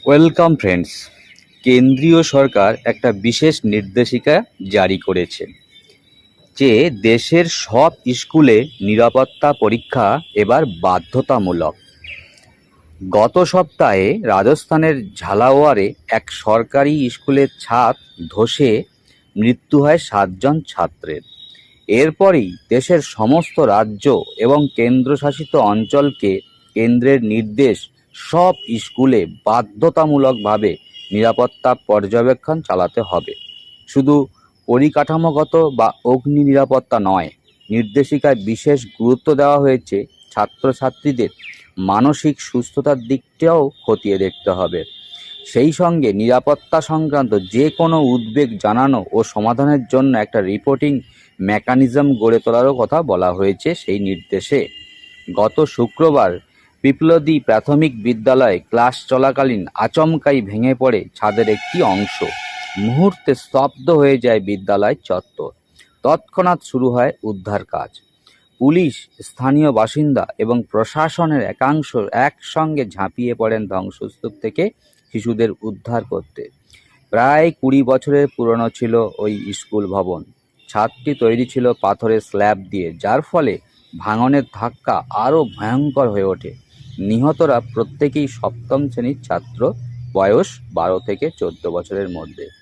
Welcome friends কেন্দ্রীয় সরকার একটা বিশেষ নির্দেশিকা জারি করেছে যে দেশের সব স্কুলে নিরাপত্তা পরীক্ষা এবার বাধ্যতামূলক। গত সপ্তাহে রাজস্থানের ঝালাওয়ারে এক সরকারি স্কুলের ছাদ ধসে মৃত্যু হয় সাতজন ছাত্রের। এরপরই দেশের সমস্ত রাজ্য এবং কেন্দ্রশাসিত অঞ্চলকে কেন্দ্রের নির্দেশ সব স্কুলে বাধ্যতামূলকভাবে নিরাপত্তা পর্যবেক্ষণ চালাতে হবে। শুধু পরিকাঠামোগত বা অগ্নি নিরাপত্তা নয়, নির্দেশিকায় বিশেষ গুরুত্ব দেওয়া হয়েছে ছাত্রছাত্রীদের মানসিক সুস্থতার দিকটাও খতিয়ে দেখতে হবে। সেই সঙ্গে নিরাপত্তা সংক্রান্ত যে কোনো উদ্বেগ জানানো ও সমাধানের জন্য একটা রিপোর্টিং মেকানিজম গড়ে তোলারও কথা বলা হয়েছে সেই নির্দেশে। গত শুক্রবার পিপলদি প্রাথমিক বিদ্যালয়ে ক্লাস চলাকালীন আচমকাই ভেঙে পড়ে ছাদের একটি অংশ। মুহূর্তে স্তব্ধ হয়ে যায় বিদ্যালয় চত্বর। তৎক্ষণাৎ শুরু হয় উদ্ধার কাজ। পুলিশ, স্থানীয় বাসিন্দা এবং প্রশাসনের একাংশ একসঙ্গে ঝাঁপিয়ে পড়েন ধ্বংসস্তূপ থেকে শিশুদের উদ্ধার করতে। প্রায় কুড়ি বছরের পুরনো ছিল ওই স্কুল ভবন। ছাদটি তৈরি ছিল পাথরের স্ল্যাব দিয়ে, যার ফলে ভাঙনের ধাক্কা আরও ভয়ঙ্কর হয়ে ওঠে। নিহতরা প্রত্যেকেই সপ্তম শ্রেণির ছাত্র বয়স বারো থেকে চোদ্দ বছরের মধ্যে।